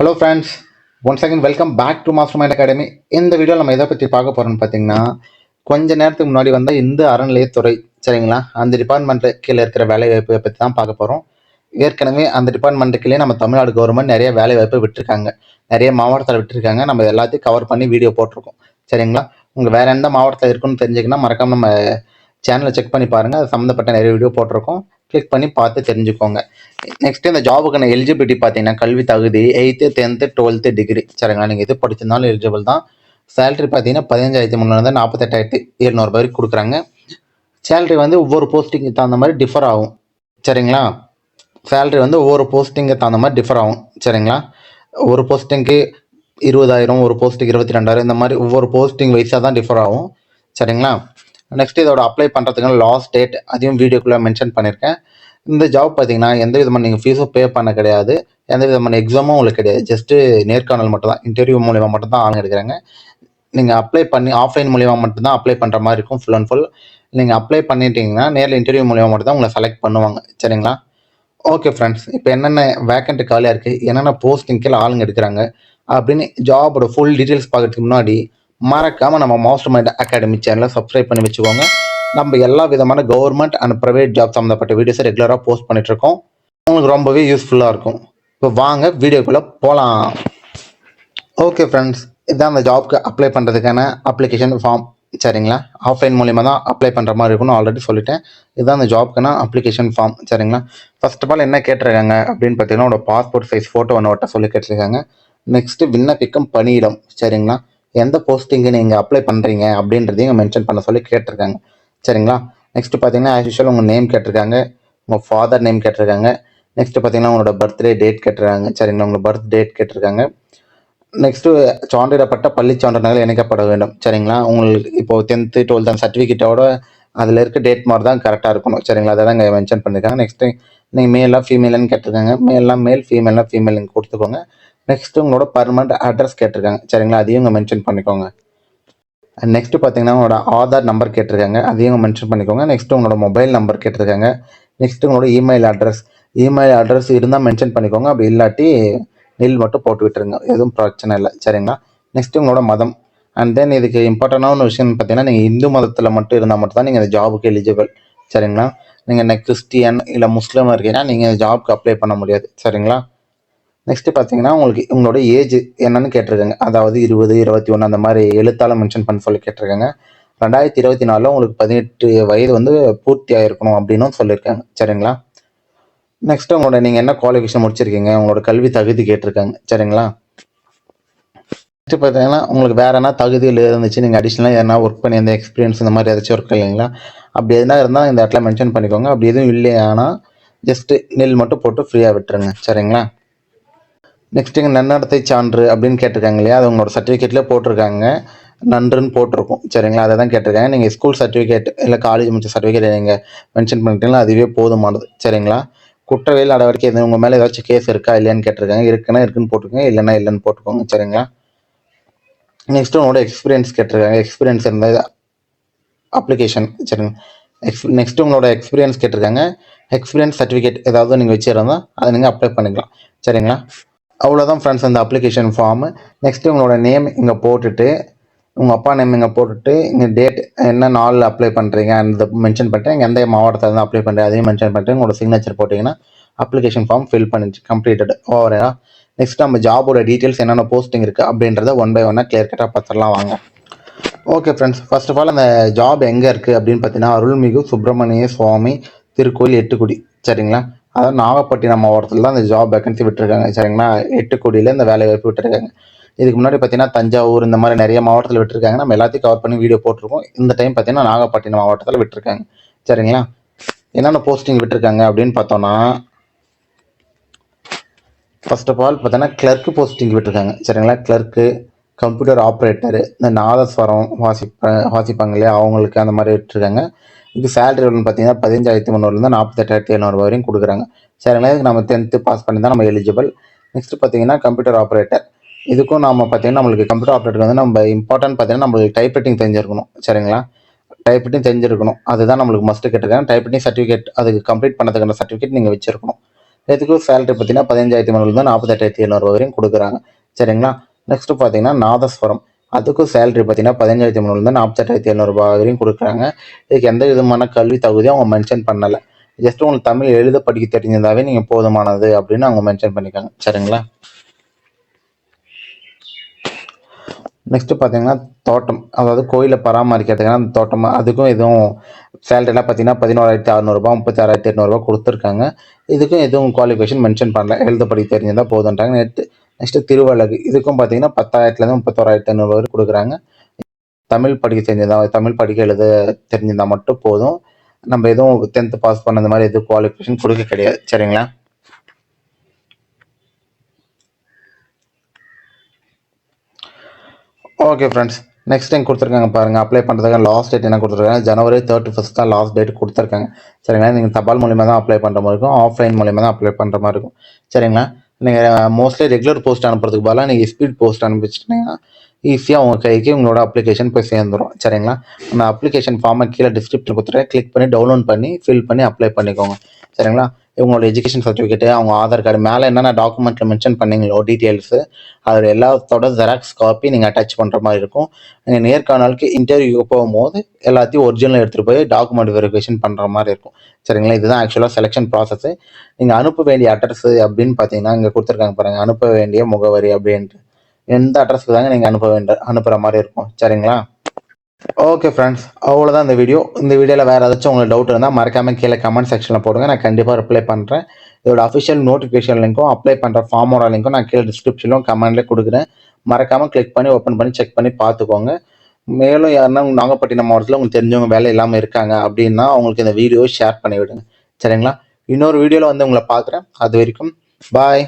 Hello friends one second welcome back to master mind academy இந்த video நம்ம எதை பற்றி பார்க்க போகிறோம்னு பார்த்தீங்கன்னா கொஞ்ச நேரத்துக்கு முன்னாடி வந்த இந்த அறநிலையத்துறை சரிங்களா? அந்த டிபார்ட்மெண்ட்டு கீழே இருக்கிற வேலைவாய்ப்பை பற்றி தான் பார்க்க போகிறோம் ஏற்கனவே அந்த டிபார்ட்மெண்ட்டுக்குள்ளே நம்ம தமிழ்நாடு கவர்மெண்ட் நிறைய வேலைவாய்ப்பு விட்டுருக்காங்க. நிறைய மாவட்டத்தில் விட்டுருக்காங்க. நம்ம எல்லாத்தையும் கவர் பண்ணி வீடியோ போட்டிருக்கோம். சரிங்களா? உங்கள் வேறு எந்த மாவட்டத்தில் இருக்குன்னு தெரிஞ்சுக்கன்னா மறக்காம நம்ம சேனலை செக் பண்ணி பாருங்கள் அது சம்மந்தப்பட்ட நிறைய வீடியோ போட்டிருக்கோம். கிளிக் பண்ணி பார்த்து தெரிஞ்சுக்கோங்க. நெக்ஸ்ட் இந்த ஜாபுக்கான எலிஜிபிலிட்டி பார்த்தீங்கன்னா கல்வி தகுதி எயித்து டென்த்து டுவெல்த்து டிகிரி சரிங்களா? நீங்கள் எது படிச்சிருந்தாலும் எலிஜிபிள் தான். சேலரி பார்த்தீங்கன்னா பதினஞ்சாயிரத்தி முந்நூறு நாற்பத்தெட்டாயிரத்தி எழுநூறு வரைக்கும் கொடுக்குறாங்க. சேலரி வந்து ஒவ்வொரு போஸ்டிங்க்கு தகுந்த மாதிரி டிஃபர் ஆகும். சரிங்களா? சேலரி வந்து ஒவ்வொரு போஸ்டிங்கு தகுந்த மாதிரி டிஃபர் ஆகும். சரிங்களா? ஒரு போஸ்டிங்க்கு இருபதாயிரம் ஒரு போஸ்ட்டுக்கு இருபத்தி ரெண்டாயிரம் இந்த மாதிரி ஒவ்வொரு போஸ்டிங் வைஸாக தான் டிஃபர் ஆகும். சரிங்களா? நெக்ஸ்ட் இதோட அப்ளை பண்ணுறதுக்கான லாஸ்ட் டேட் அதையும் வீடியோக்குள்ளே மென்ஷன் பண்ணியிருக்கேன் இந்த ஜாப் பார்த்தீங்கன்னா எந்த விதமான நீங்கள் ஃபீஸும் பே பண்ண கிடையாது. எந்த விதமான எக்ஸாமும் உங்களுக்கு கிடையாது. ஜஸ்ட்டு நேர்காணல் மட்டும் தான். இன்டர்வியூ மூலிமா மட்டும் தான் ஆளுங்க எடுக்கிறாங்க. நீங்கள் அப்ளை பண்ணி ஆஃப்லைன் மூலிமா மட்டும்தான் அப்ளை பண்ணுற மாதிரி இருக்கும் ஃபுல் அண்ட் ஃபுல் நீங்கள் அப்ளை பண்ணிட்டீங்கன்னா நேரில் இன்டர்வியூ மூலிமா மட்டும் தான் உங்களை செலக்ட் பண்ணுவாங்க. சரிங்களா? ஓகே ஃப்ரெண்ட்ஸ் இப்போ என்னென்ன வேக்கண்ட் காலியாக இருக்குது என்னென்ன போஸ்டிங் கீழே ஆளுங்க எடுக்கிறாங்க? அப்படின்னு ஜாபோட ஃபுல் டீட்டெயில்ஸ் பார்க்கறதுக்கு முன்னாடி மறக்காமல் நம்ம மாஸ்டர் மைண்ட் அகாடமி சேனலை சப்ஸ்கிரைப் பண்ணி வச்சுக்கோங்க. நம்ம எல்லா விதமான கவர்மெண்ட் அண்ட் ப்ரைவேட் ஜாப் சம்மந்தப்பட்ட வீடியோஸை ரெகுலராக போஸ்ட் பண்ணிட்டு இருக்கோம் உங்களுக்கு ரொம்பவே யூஸ்ஃபுல்லாக இருக்கும். இப்போ வாங்க வீடியோக்குள்ளே போகலாம் ஓகே ஃப்ரெண்ட்ஸ் இதுதான் அந்த ஜாப்க்கு அப்ளை பண்ணுறதுக்கான அப்ளிகேஷன் ஃபார்ம் சரிங்களா? ஆஃப்லைன் மூலிமா தான் அப்ளை பண்ணுற மாதிரி இருக்கும்னு ஆல்ரெடி சொல்லிட்டேன். இதுதான் அந்த ஜாப்க்குன்னா அப்ளிகேஷன் ஃபார்ம் சரிங்களா? ஃபர்ஸ்ட் ஆஃப் ஆல் என்ன கேட்டிருக்காங்க அப்படின்னு பார்த்தீங்கன்னா உங்களோட பாஸ்போர்ட் சைஸ் ஃபோட்டோ ஒன்று ஒட்ட சொல்லி கேட்டிருக்காங்க. நெக்ஸ்ட்டு விண்ணப்பிக்கும் பணியிடம். சரிங்களா? எந்த போஸ்டிங்கு நீங்கள் அப்ளை பண்ணுறீங்க அப்படின்றதையும் மென்ஷன் பண்ண சொல்லி கேட்டிருக்காங்க. சரிங்களா? நெக்ஸ்ட் பார்த்தீங்கன்னா ஆஸ் யூஷுவல் உங்கள் நேம் கேட்டிருக்காங்க உங்கள் ஃபாதர் நேம் கேட்டிருக்காங்க. நெக்ஸ்ட் பார்த்தீங்கன்னா உங்களோட பர்த்டே டேட் கேட்டிருக்காங்க. சரிங்களா? உங்களோட பர்த் டேட் கேட்டிருக்காங்க. நெக்ஸ்ட்டு சான்றிடப்பட்ட பள்ளி சான்றிதழ்கள் இணைக்கப்பட வேண்டும். சரிங்களா? உங்களுக்கு இப்போ டென்த்து டுவெல்த் அந்த சர்டிஃபிகேட்டோட அதில் இருக்க டேட் மாதிரி தான் கரெக்டாக இருக்கணும். சரிங்களா? அதை தான் இங்கே மென்ஷன் பண்ணியிருக்காங்க நெக்ஸ்ட்டு நீங்கள் மேலாக ஃபீமேலான்னு கேட்டிருக்காங்க. மேலாம் மேல் ஃபீமேலாக ஃபீமேல் நீங்கள் கொடுத்துக்கோங்க. நெக்ஸ்ட் உங்களோட பர்மனண்ட் அட்ரஸ் கேட்டிருக்காங்க. சரிங்களா? அதையும் இங்கே மென்ஷன் பண்ணிக்கோங்க. நெக்ஸ்ட் பார்த்தீங்கன்னா உங்களோட ஆதார் நம்பர் கேட்டிருக்காங்க. அதையும் மென்ஷன் பண்ணிக்கோங்க. நெக்ஸ்ட் உங்களோட மொபைல் நம்பர் கேட்டிருக்காங்க. நெக்ஸ்ட் உங்களோட இமெயில் அட்ரஸ் இமெயில் அட்ரஸ் இருந்தால் மென்ஷன் பண்ணிக்கோங்க. அப்படி இல்லாட்டி நெல் மட்டும் போட்டு விட்டுருங்க எதுவும் பிரச்சனை இல்லை. சரிங்களா? நெக்ஸ்ட் உங்களோட மதம். அண்ட் தென் இதுக்கு இம்பார்ட்டண்டான விஷயம் பார்த்தீங்கன்னா நீங்கள் இந்து மதத்தில் மட்டும் இருந்தால் மட்டும் தான் நீங்கள் இந்த ஜாபுக்கு எலிஜிபிள் சரிங்களா? நீங்கள் கிறிஸ்டியன் இல்லை முஸ்லீம் இருக்கீங்கன்னா நீங்கள் ஜாப்க்கு அப்ளை பண்ண முடியாது. சரிங்களா? நெக்ஸ்ட்டு பார்த்தீங்கன்னா உங்களுக்கு உங்களோட ஏஜ் என்னன்னு கேட்டிருக்காங்க. அதாவது இருபது இருபத்தி ஒன்று அந்த மாதிரி எழுத்தால் மென்ஷன் பண்ண சொல்லி கேட்டிருக்காங்க. ரெண்டாயிரத்தி இருபத்தி நாலில் உங்களுக்கு பதினெட்டு வயது வந்து பூர்த்தி ஆகிருக்கணும் அப்படின்னும் சொல்லியிருக்காங்க. சரிங்களா? நெக்ஸ்ட் உங்களோட நீங்கள் என்ன குவாலிஃபிகேஷன் முடிச்சிருக்கீங்க? உங்களோட கல்வி தகுதி கேட்டிருக்காங்க. சரிங்களா? நெக்ஸ்ட் பார்த்தீங்கன்னா உங்களுக்கு வேற என்ன தகுதியில் இருந்துச்சு? நீங்கள் அடிஷ்னலாக எதனா ஒர்க் பண்ணி எந்த எக்ஸ்பீரியன்ஸ் இந்த மாதிரி ஏதாச்சும் ஒர்க் இல்லைங்களா? அப்படி எதுனா இருந்தால் இந்த இடத்துல மென்ஷன் பண்ணிக்கோங்க. அப்படி எதுவும் இல்லையானா ஜஸ்ட்டு நெல் மட்டும் போட்டு ஃப்ரீயாக விட்டுருங்க. சரிங்களா? நெக்ஸ்ட் இங்கே நன்னடத்தை சான்று அப்படின்னு கேட்டிருக்காங்க இல்லையா? அது உங்களோட சர்டிஃபிகேட்லேயே போட்டிருக்காங்க. நன்றுன்னு போட்டிருக்கும். சரிங்களா? அதை தான் கேட்டிருக்காங்க. நீங்கள் ஸ்கூல் சர்டிஃபிகேட் இல்லை காலேஜ் முடிச்ச சர்டிஃபிகேட் நீங்கள் மென்ஷன் பண்ணிட்டீங்களா அதுவே போதுமானது. சரிங்களா? குற்றவியல் நடவடிக்கை எதுவும் உங்கள் மேலே ஏதாச்சும் கேஸ் இருக்கா இல்லையான்னு கேட்டிருக்காங்க. இருக்குன்னா இருக்குன்னு போட்டுக்கோங்க இல்லைன்னா இல்லைன்னு போட்டுக்கோங்க. சரிங்களா? நெக்ஸ்ட் உங்களோட எக்ஸ்பீரியன்ஸ் கேட்டிருக்காங்க. எக்ஸ்பீரியன்ஸ் இருந்தால் அப்ளிகேஷன் சரிங்க. எக்ஸ் நெக்ஸ்ட் உங்களோட எக்ஸ்பீரியன்ஸ் கேட்டிருக்காங்க. எக்ஸ்பீரியன்ஸ் சர்டிஃபிகேட் ஏதாவது நீங்கள் வச்சுருந்தா அதை நீங்கள் அப்ளை பண்ணிக்கலாம். சரிங்களா? அவ்வளோதான் ஃப்ரெண்ட்ஸ் அந்த அப்ளிகேஷன் ஃபார்மு நெக்ஸ்ட் உங்களோட நேம் இங்கே போட்டுட்டு உங்கள் அப்பா நேம் இங்கே போட்டுட்டு இங்கே டேட் என்ன நாளில் அப்ளை பண்ணுறீங்க அந்த மென்ஷன் பண்ணிட்டு இங்கே எந்த மாவட்டத்தில் தான் அப்ளை பண்ணுறேன் அதையும் மென்ஷன் பண்ணிட்டு உங்களோட சிக்னேச்சர் போட்டிங்கன்னா அப்ளிகேஷன் ஃபார்ம் ஃபில் பண்ணிச்சு கம்ப்ளீட்டட் ஓவரா நெக்ஸ்ட் நம்ம ஜாபோட டீட்டெயில்ஸ் என்னென்ன போஸ்டிங் இருக்குது அப்படின்றத ஒன் பை ஒன்னாக கிளியர் கட்டாக பார்த்துடலாம் வாங்க. Okay friends first of all அந்த ஜாப் எங்கே இருக்குது அப்படின்னு பார்த்தீங்கன்னா அருள்மிகு சுப்பிரமணிய சுவாமி திருக்கோயில் எட்டுக்குடி. சரிங்களா? அதாவது நாகப்பட்டினம் மாவட்டத்தில் தான் இந்த ஜாப் வேக்கன்சி விட்டுருக்காங்க. சரிங்களா? எட்டுக்குடியில் இந்த வேலை வாய்ப்பு விட்டுருக்காங்க. இதுக்கு முன்னாடி பார்த்தீங்கன்னா தஞ்சாவூர் இந்த மாதிரி நிறைய மாவட்டத்தில் விட்டுருக்காங்க. நம்ம எல்லாத்தையும் கவர் பண்ணி வீடியோ போட்டிருக்கோம். இந்த டைம் பார்த்தீங்கன்னா நாகப்பட்டினம் மாவட்டத்தில் விட்டுருக்காங்க. சரிங்களா? என்னென்ன போஸ்டிங் விட்டுருக்காங்க அப்படின்னு பார்த்தோன்னா ஃபர்ஸ்ட் ஆஃப் ஆல் பார்த்தீங்கன்னா கிளர்க்கு போஸ்டிங் விட்டுருக்காங்க. சரிங்களா? கிளர்க்கு கம்ப்யூட்டர் ஆப்ரேட்டர் இந்த நாதஸ்வரம் வாசிப்ப வாசிப்பாங்க இல்லையா? அவங்களுக்கு அந்த மாதிரி விட்டுருக்காங்க. இது சேலரி வந்து பார்த்தீங்கன்னா பதினஞ்சாயிரத்தி முந்நூறுலேருந்து நாற்பத்தெட்டாயிரத்தி எழுநூறு வரையும் கொடுக்குறாங்க. சரிங்களா இதுக்கு நம்ம டென்த்து பாஸ் பண்ணி தான் நம்ம எலிஜிபிள் நெக்ஸ்ட் பார்த்தீங்கன்னா கம்ப்யூட்டர் ஆப்ரேட்டர் இதுக்கும் நம்ம பார்த்தீங்கன்னா நம்மளுக்கு கம்ப்யூட்டர் ஆப்ரேட்டர் வந்து நம்ம இம்பார்ட்டன்ட் பார்த்தீங்கன்னா நம்மளுக்கு டைப்ரைட்டிங் தெரிஞ்சிருக்கணும். சரிங்களா? டைப்ரைட்டிங் தெரிஞ்சிருக்கணும். அதுதான் நம்மளுக்கு மஸ்ட் கேட்டிருக்காங்க. டைப்ரைட்டிங் சர்டிஃபிகேட் அதுக்கு கம்ப்ளீட் பண்ணதுக்கான சர்டிஃபிகேட் நீங்கள் வச்சிருக்கணும். இதுக்கும் சேலரி பார்த்தீங்கன்னா பதினஞ்சாயிரத்தி முந்நூறுலேருந்து நாற்பத்தெட்டாயிரத்தி எழுநூறு வரையும் கொடுக்குறாங்க. சரிங்களா? நெக்ஸ்ட் பார்த்தீங்கன்னா நாதஸ்வரம். அதுக்கும் சேலரி பார்த்தீங்கன்னா பதினஞ்சாயிரத்தி முந்நூறுலேருந்து நாற்பத்தெட்டாயிரத்தி எழுநூறுபா வரையும் கொடுக்குறாங்க. இதுக்கு எந்த விதமான கல்வி தகுதியும் அவங்க மென்ஷன் பண்ணலை. ஜஸ்ட் உங்களுக்கு தமிழ் எழுத படிக்க தெரிஞ்சிருந்தாவே நீங்கள் போதுமானது அப்படின்னு அவங்க மென்ஷன் பண்ணிக்காங்க சரிங்களா? நெக்ஸ்ட்டு பார்த்தீங்கன்னா தோட்டம். அதாவது கோயிலை பராமரிக்கிறதுக்கான அந்த தோட்டம். அதுக்கும் எதுவும் சேலரிலாம் பார்த்தீங்கன்னா பதினோராயிரத்தி அறநூறுபா முப்பத்தி ஆறாயிரத்தி எட்நூறுபா கொடுத்துருக்காங்க. இதுக்கும் எதுவும் குவாலிஃபிகேஷன் மென்ஷன் பண்ணல. எழுத படிக்க தெரிஞ்சிருந்தால் போதுன்றாங்க. Next next திருவழகு. இதுக்கும் பார்த்தீங்கன்னா பத்தாயிரத்துலேருந்து முப்பத்தோராயிரத்தி ஐநூறு வரை கொடுக்குறாங்க. தமிழ் படிக்க தெரிஞ்சிருந்தா தமிழ் படிக்க எழுத தெரிஞ்சிருந்தா மட்டும் போதும். நம்ம எதுவும் டென்த்து பாஸ் பண்ண அந்த மாதிரி எதுவும் குவாலிஃபிகேஷன் கொடுக்க கிடையாது. சரிங்களா? ஓகே ஃப்ரெண்ட்ஸ் நெக்ஸ்ட் டைம் கொடுத்துருக்காங்க பாருங்கள் அப்ளை பண்ணுறதுக்கு லாஸ்ட் டேட் என்ன கொடுத்துருக்காங்க? ஜனவரி தேர்ட்டி ஃபஸ்ட் தான் லாஸ்ட் டேட் கொடுத்துருக்காங்க. சரிங்களா? நீங்கள் தபால் மூலியமாக தான் அப்ளை பண்ணுற மாதிரி இருக்கும். ஆஃப்லைன் மூலியமாக தான் அப்ளை பண்ணுற மாதிரி இருக்கும். சரிங்களா? நீங்கள் மோஸ்ட்லி ரெகுலர் போஸ்ட் அனுப்புறதுக்கு பதிலாக நீங்கள் ஸ்பீட் போஸ்ட் அனுப்பிச்சிட்டிங்கன்னா ஈஸியாக உங்கள் கைக்கு உங்களோட அப்ளிகேஷன் போய் சேர்ந்துடும் சரிங்களா? அந்த அப்ளிகேஷன் ஃபார்மை கீழே டிஸ்கிரிப்ஷன் கொடுத்துருக்கேன் கிளிக் பண்ணி டவுன்லோட் பண்ணி ஃபில் பண்ணி அப்ளை பண்ணிக்கோங்க. சரிங்களா? இவங்களோட எஜுகேஷன் சர்டிஃபிகேட்டு அவங்க ஆதார் கார்டு மேலே என்னென்ன டாக்குமெண்ட்டில் மென்ஷன் பண்ணீங்களோ டீட்டெயில்ஸு அதில் எல்லாத்தோட ஜெராக்ஸ் காப்பி நீங்கள் அட்டாச் பண்ணுற மாதிரி இருக்கும். நீங்கள் நேர்காணலுக்கு இன்டர்வியூ போகும்போது எல்லாத்தையும் ஒரிஜினல் எடுத்துகிட்டு போய் டாக்குமெண்ட் வெரிஃபிகேஷன் பண்ணுற மாதிரி இருக்கும். சரிங்களா? இதுதான் ஆக்சுவலாக செலெக்ஷன் ப்ராசஸ்ஸு நீங்கள் அனுப்ப வேண்டிய அட்ரஸ் அப்படின்னு பார்த்தீங்கன்னா இங்கே கொடுத்துருக்காங்க பாருங்கள் அனுப்ப வேண்டிய முகவரி அப்படின்ட்டு. எந்த அட்ரஸ்க்கு தாங்க நீங்கள் அனுப்ப வேண்டிய அனுப்புகிற மாதிரி இருக்கும். சரிங்களா? ஓகே ஃப்ரெண்ட்ஸ் அவ்வளோதான் இந்த வீடியோ இந்த வீடியோவில் வேறு ஏதாச்சும் உங்களுக்கு டவுட் இருந்தால் மறக்காமல் கீழே கமெண்ட் செக்ஷனில் போடுங்க. நான் கண்டிப்பாக ரிப்ளை பண்ணுறேன் இதோட அஃபிஷியல் நோட்டிஃபிகேஷன் லிங்க்கும் அப்ளை பண்ணுற ஃபார்மோட லிங்க்கும் நான் கீழே டிஸ்கிரிப்ஷனிலும் கமெண்ட்லேயே கொடுக்குறேன். மறக்காமல் கிளிக் பண்ணி ஓப்பன் பண்ணி செக் பண்ணி பார்த்துக்கோங்க. மேலும் யாருன்னா நாகப்பட்டினம் மாவட்டத்தில் உங்களுக்கு தெரிஞ்சவங்க வேலை இல்லாமல் இருக்காங்க அப்படின்னா அவங்களுக்கு இந்த வீடியோ ஷேர் பண்ணி விடுங்க சரிங்களா? இன்னொரு வீடியோவில் வந்து உங்களை பார்க்குறேன். அது வரைக்கும் பாய்